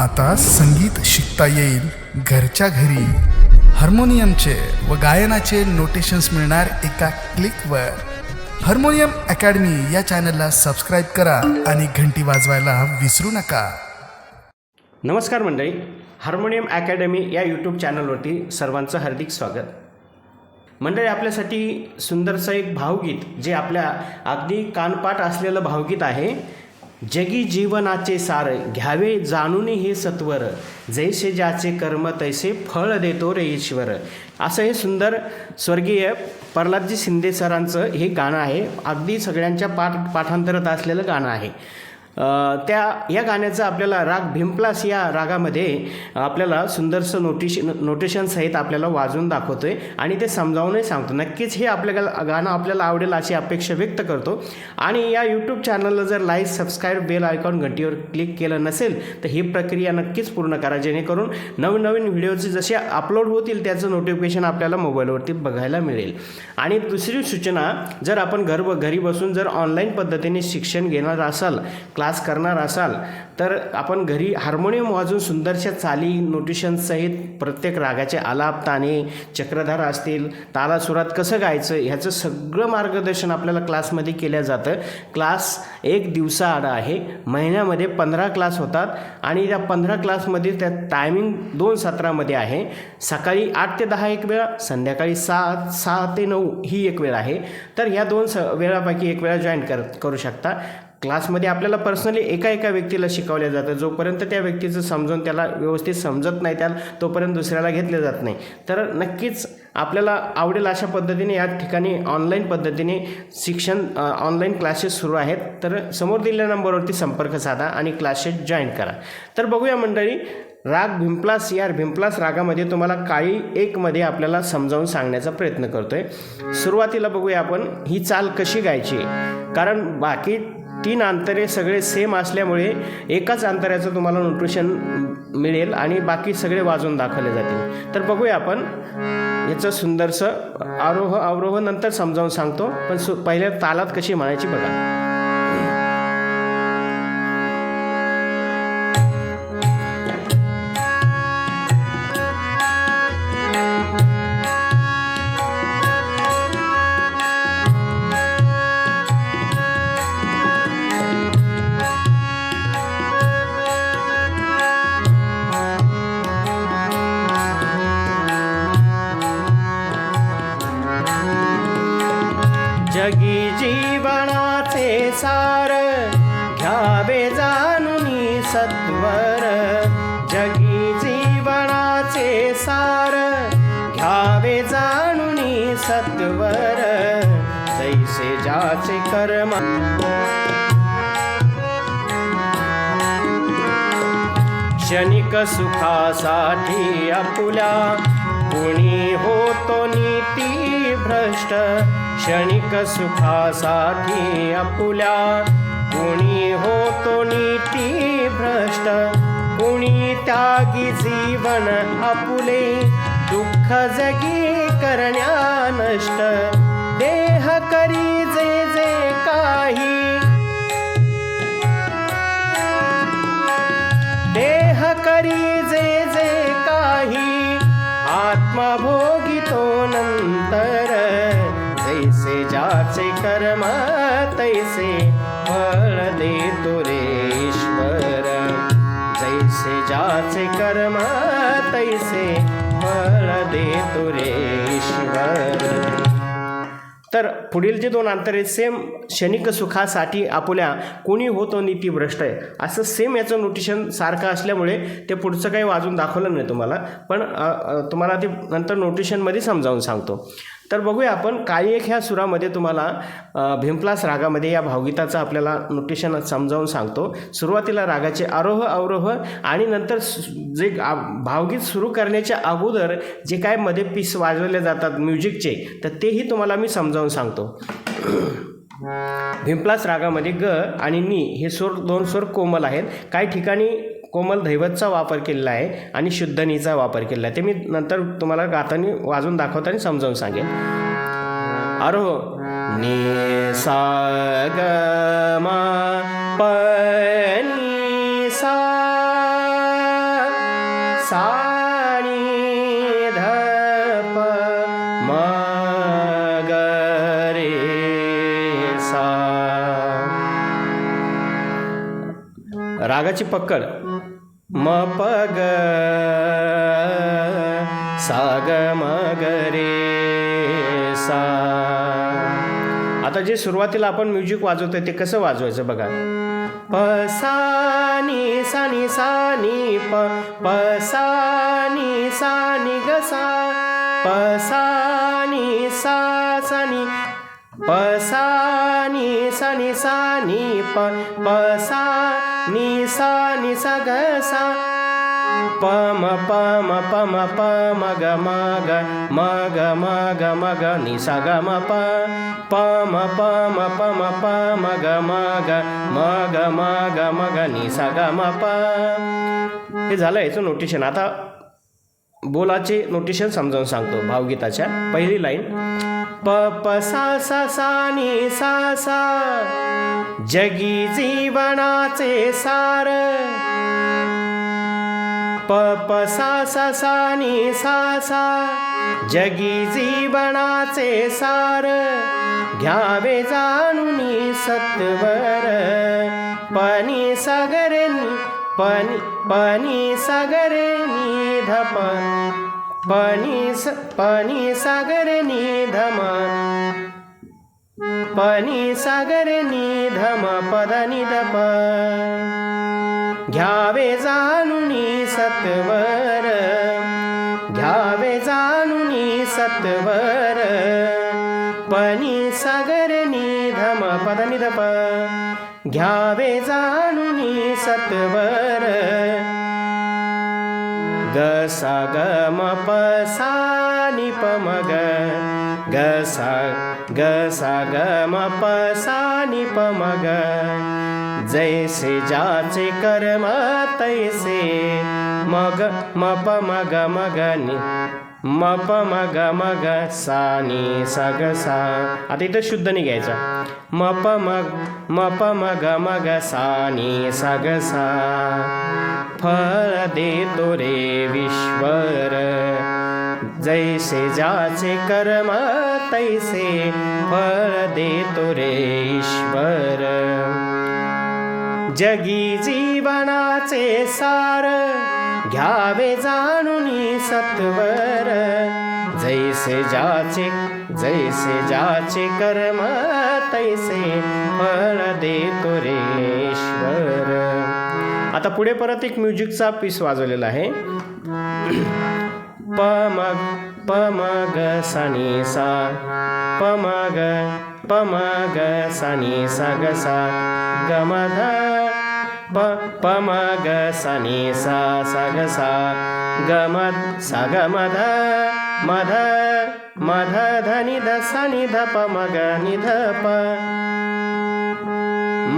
आता संगीत शिकता येईल घरच्या घरी. हार्मोनियमचे व गायनाचे नोटेशन्स मिळणार एका क्लिकवर हार्मोनियम अकॅडमी या चॅनलला सबस्क्राईब करा आणि घंटी वाजवायला विसरू नका. नमस्कार मंडळी. हार्मोनियम अकॅडमी या यूट्यूब चॅनलवरती सर्वांचं हार्दिक स्वागत. मंडळी आपल्यासाठी सुंदरसं एक भावगीत जे आपल्या अगदी कानपाठ असलेलं भावगीत आहे जगी जीवनाचे सार घ्यावे जाणूनी हे सत्वर. जैसे ज्याचे कर्म तैसे फळ देतो रे ईश्वर. असं हे सुंदर स्वर्गीय प्रल्हादजी शिंदे सरांचं हे गाणं आहे. अगदी सगळ्यांच्या पाठ पाठांतरात असलेलं गाणं आहे. त्या या गाण्याचा आपल्याला राग भिमप्लास या रागामध्ये आपल्याला सुंदरसं नोटिश नोटेशन सहित आपल्याला वाजवून दाखवतो आहे आणि ते समजावूनही सांगतो. नक्कीच हे आपल्याला गाणं आपल्याला आवडेल अशी अपेक्षा व्यक्त करतो. आणि या यूट्यूब चॅनलला जर लाईक सबस्क्राईब बेल आयकॉन घंटीवर क्लिक केलं नसेल तर ही प्रक्रिया नक्कीच पूर्ण करा. जेणेकरून नवनवीन व्हिडिओचे जसे अपलोड होतील त्याचं नोटिफिकेशन आपल्याला मोबाईलवरती बघायला मिळेल. आणि दुसरी सूचना जर आपण घर घरी बसून जर ऑनलाईन पद्धतीने शिक्षण घेणार असाल क्लास करणार असाल तर आपण घरी हार्मोनियम वाजवून सुंदरशा चाली नोटिशनसहित प्रत्येक रागाचे आलाप ताने चक्रधार असतील तालासुरात कसं गायचं ह्याचं सगळं मार्गदर्शन आपल्याला क्लासमध्ये केलं जातं. क्लास एक दिवसाआड आहे महिन्यामध्ये पंधरा क्लास होतात आणि त्या पंधरा क्लासमध्ये त्या टायमिंग दोन सत्रामध्ये आहे. सकाळी आठ ते दहा एक वेळा संध्याकाळी सात सहा ते नऊ ही एक वेळ आहे. तर ह्या दोन स वेळापैकी एक वेळा जॉईन कर करू शकता. क्लासमध्ये आपल्याला पर्सनली एका एका व्यक्तीला शिकवलं जातं. जोपर्यंत त्या व्यक्तीचं समजून त्याला व्यवस्थित समजत नाही त्याला तोपर्यंत दुसऱ्याला घेतले जात नाही. तर नक्कीच आपल्याला आवडेल अशा पद्धतीने या ठिकाणी ऑनलाईन पद्धतीने शिक्षण ऑनलाईन क्लासेस सुरू आहेत. तर समोर दिलेल्या नंबरवरती संपर्क साधा आणि क्लासेस जॉईन करा. तर बघूया मंडळी राग भिंपलास या भिंपलास रागामध्ये तुम्हाला काळी एकमध्ये आपल्याला समजावून सांगण्याचा प्रयत्न करतोय. सुरुवातीला बघूया आपण ही चाल कशी गायची? कारण बाकी तीन अंतरे सगळे सेम असल्यामुळे एकाच अंतराचं तुम्हाला न्यूट्रिशन मिळेल आणि बाकी सगळे वाजवून दाखवले जातील. तर बघूया आपण. याचं सुंदरसं आरोह अवरोह नंतर समजावून सांगतो. पण सु पहिल्या तालात कशी म्हणायची बघा. सार घ्यावे जाणून सत्वर. जगी जीवनाचे सार घ्यावे जाणून सत्वर. जैसे जाचे कर्म क्षणिक सुखासाठी आपुला कुणी हो भ्रष्ट क्षणिक सुखासाठी आपुल्या. कुणी होतो नीती भ्रष्ट कुणी त्यागी जीवन आपुले. दुःख जगी करण्या नष्ट देह करी जे जे काही. देह करी जे जे काही आत्मभोगी ज्याचे कर्म तैसे फळ देतो रे ईश्वर जैसे ज्याचे कर्म तैसे फळ देतो रे ईश्वर तर पुढील जे दोन अंतर आहेत सेम क्षणिक सुखासाठी आपुल्या कोणी होतो नीतीभ्रष्ट आहे. असं सेम याचं नोटिशन सारखं असल्यामुळे ते पुढचं काही वाजून दाखवलं नाही तुम्हाला. पण तुम्हाला ते नंतर नोटिशनमध्ये समजावून सांगतो. तर बघूया आपण काळी एक ह्या सुरामध्ये तुम्हाला भीमप्लास रागामध्ये या भावगीताचं आपल्याला नोटेशन समजावून सांगतो. सुरुवातीला रागाचे आरोह अवरोह आणि नंतर जे भावगीत सुरू करण्याच्या अगोदर जे काय मध्ये पीस वाजवले जातात म्युझिकचे तर तेही तुम्हाला मी समजावून सांगतो. भीमप्लास रागामध्ये ग आणि नी हे स्वर दोन स्वर कोमल आहेत. काही ठिकाणी कोमल दैवतचा वापर केलेला आहे आणि शुद्धनीचा वापर केलेला आहे. ते मी नंतर तुम्हाला गाताना वाजून दाखवताना समजावून सांगेन. अरो नि सा ग मा सा ग रे सा. रागाची पकड. म प ग सा ग म ग रे सा आता जे सुरुवातीला आपण म्युझिक वाजवतोय ते कसं वाजवायचं बघा. प सानी सानी सानी प प सानी सानी सा ग सा प सानी सा सानी प सानी सानी सानी प प सा निसा निसा ग सा प म प म प प ग म ग म ग म ग म ग नि सा ग म प पम म प म प म प ग म ग म ग म ग म ग नि सा ग म प हे झालं याचं नोटिशन आता बोलाचे नोटिशन समजावून सांगतो भावगीताच्या पहिली लाईन प प सा सा सा नि सा सा जगी जीवनाचे सार. पपसा ससानी सा सा जगी जीवनाचे सार. घ्यावे जाणून सत्वर. पनी सगरेनी पनी पनी सागरे निधप पणी स पनी सागरे निधम पनि सागरे निधम पद निधप. घ्यावे जाणुनी सत्वर. घ्यावे जाणुनी सत्वर. पनी सागर निधम पद निधप. घ्यावे जाणुनी सत्वर. ग सा ग म प सा नि प म ग ग सा ग सा ग म प सा नि प म ग जैसे जाचे कर्म तैसे मग म प म ग म ग नि म प म ग म ग सा. नि सा ग सा आता इथं शुद्ध निघायचा म प म म प म ग म ग सा नि सा ग सा. फळ देतो रे विश्वर. जैसे ज्याचे कर्म तैसे फळ देतो रे ईश्वर। जगी जीवनाचे सार घ्यावे जाणून सत्वर। जैसे ज्याचे जैसे ज्याचे कर्म तैसे फळ देतो रे ईश्वर। आता पुढे परत एक म्युझिकचा पीस वाजवलेला आहे. पमग पमग सनि सा पमग पमग सनि सग सा गमध प पमग शनि सगसा ग मध सग मध मध मध धनि धनि ध पमग निध प।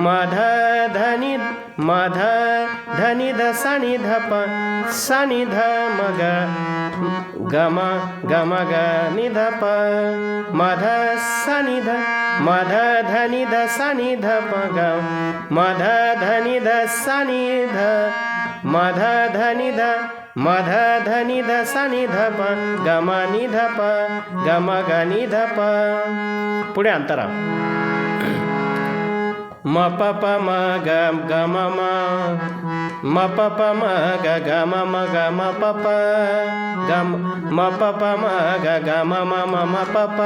मध धनि मध धनि ध सनि ध प सनि ध मग गम गम ग नि ध प मध सनि ध मध धनि ध सनि ध प ग मध धनि ध सनि ध मध धनि ध मध धनि ध सनि ध प गम नि ध प गम ग नि ध प. पुढे अंतरा मपप मपप मग म पप ग म पपप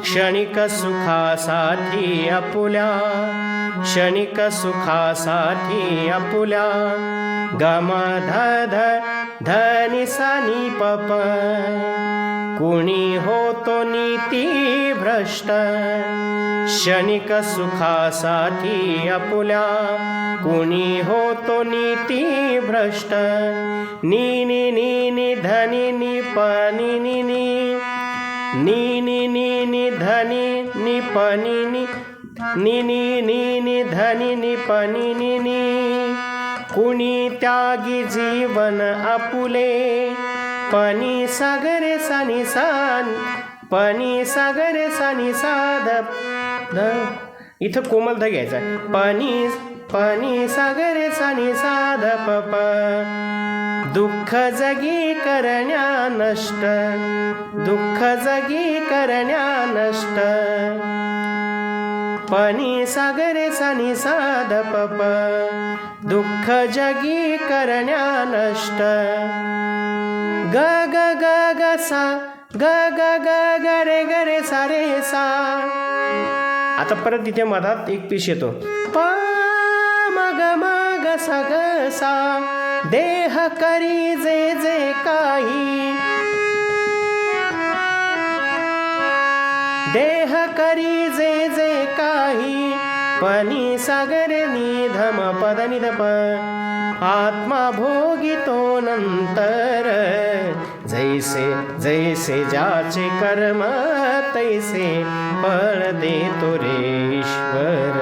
क्षणक सुखा अपुला क्षणक अपुला गम ध धनि सनि पप कुणी होतो नीति भ्रष्ट क्षणिक सुखासाठी आपुल्या कुणी होतो नीती भ्रष्ट? नीनी नीनी धनी नी प नी नी. धनी नी प नी. नी धनी नी प नी नी. कुणी त्यागी जीवन आपुले? पणी सागरे सानी सान पणी सागरे सानी साध ध इथं कोमल ध घ्यायचा पनी पनी सागरे सानी साध प प. दुःख जगी करण्या नष्ट. दुःख जगी करण्या नष्ट. पाणी सागरे सानी साध पप दुःख जगी करण्या नष्ट. ग ग ग ग सा. ग ग ग ग रे ग रे सा रे सा. आता परत तिथे मधात एक पीस येतो. प मग मग सा ग सा. देह करी जे जे काही. देह करी जे जे काही. पनी सागर निधम पद निधप. आत्मा भोगितो नंतर. जैसे जैसे जाचे कर्म. तैसे फळ देतो रे ईश्वर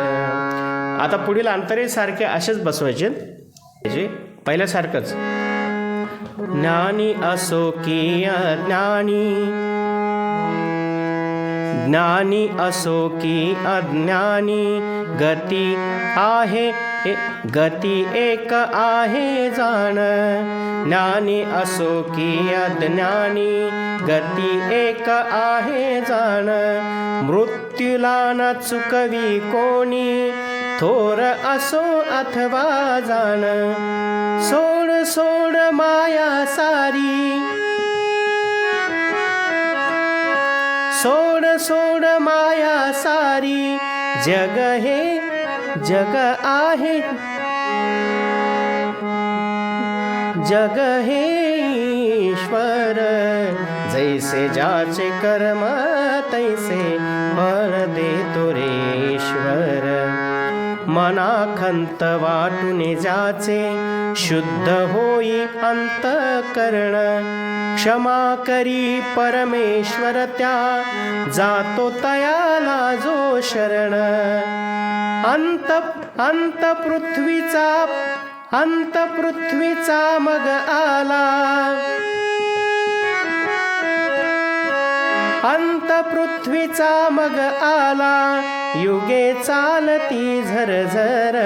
आता पुढील अंतरे सारखे असेच बसवायचे. जे पहिल्यासारखंच. ज्ञानी असो की अज्ञानी. ज्ञानी असो की अज्ञानी. गती आहे गती एक आहे जाण. ज्ञानी असो की अज्ञानी गती एक आहे जाण. मृत्यूला न चुकवी कोणी थोर असो अथवा जाण. सोड सोड माया सारी. सोड सोड माया सारी. जग हे जग आहे. जग हे ईश्वर. जैसे जाचे कर्म तैसे फळ दे तुरेश्वर ईश्वर. मना खंत वाटून जाचे शुद्ध होई अंतकरण. क्षमा करी परमेश्वर त्या जातो तयाला जो शरण. अंत अंत पृथ्वीचा अंत पृथ्वीचा मग आला. अंत पृथ्वीचा मग आला. युगे चालती झरझर.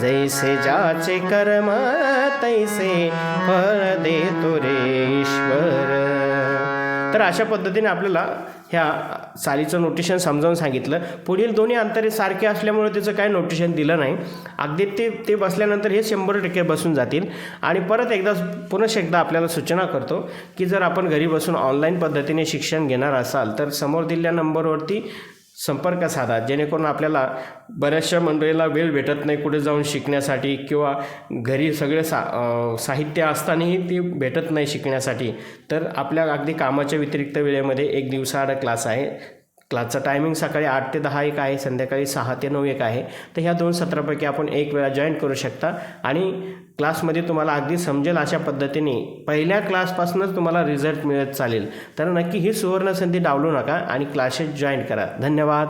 जैसे ज्याचे कर्म तैसे फळ देतो रे ईश्वर. तर अशा पद्धतीने आपल्याला ह्या सालीचं नोटेशन समजावून सांगितलं. पुढील दोन्ही अंतरे सारखे असल्यामुळे त्याचं काय नोटेशन दिलं नाही. अगदी ते ते बसल्यानंतर हे शंभर टक्के बसून जातील. आणि परत एकदा पुनश एकदा आपल्याला सूचना करतो की जर आपण घरी बसून ऑनलाईन पद्धतीने शिक्षण घेणार असाल तर समोर दिलेल्या नंबरवरती संपर्क साधा जेणेकरून आपल्याला बऱ्याचशा मंडळीला वेळ भेटत नाही कुठे जाऊन शिकण्यासाठी किंवा घरी सगळे सा साहित्य असतानाही ते भेटत नाही शिकण्यासाठी. तर आपल्या अगदी कामाच्या व्यतिरिक्त वेळेमध्ये एक दिवसाआड क्लास आहे. क्लासचा टायमिंग सकाळी आठ ते दहा एक आहे संध्याकाळी सहा ते नऊ एक आहे. तर ह्या दोन सत्रापैकी आपण एक वेळा जॉईन करू शकता. आणि क्लासमध्ये तुम्हाला अगदी समजेल अशा पद्धतीने पहिल्या क्लासपासूनच तुम्हाला रिझल्ट मिळत चालेल. तर नक्की ही सुवर्णसंधी डावलू नका आणि क्लासेस जॉईन करा. धन्यवाद.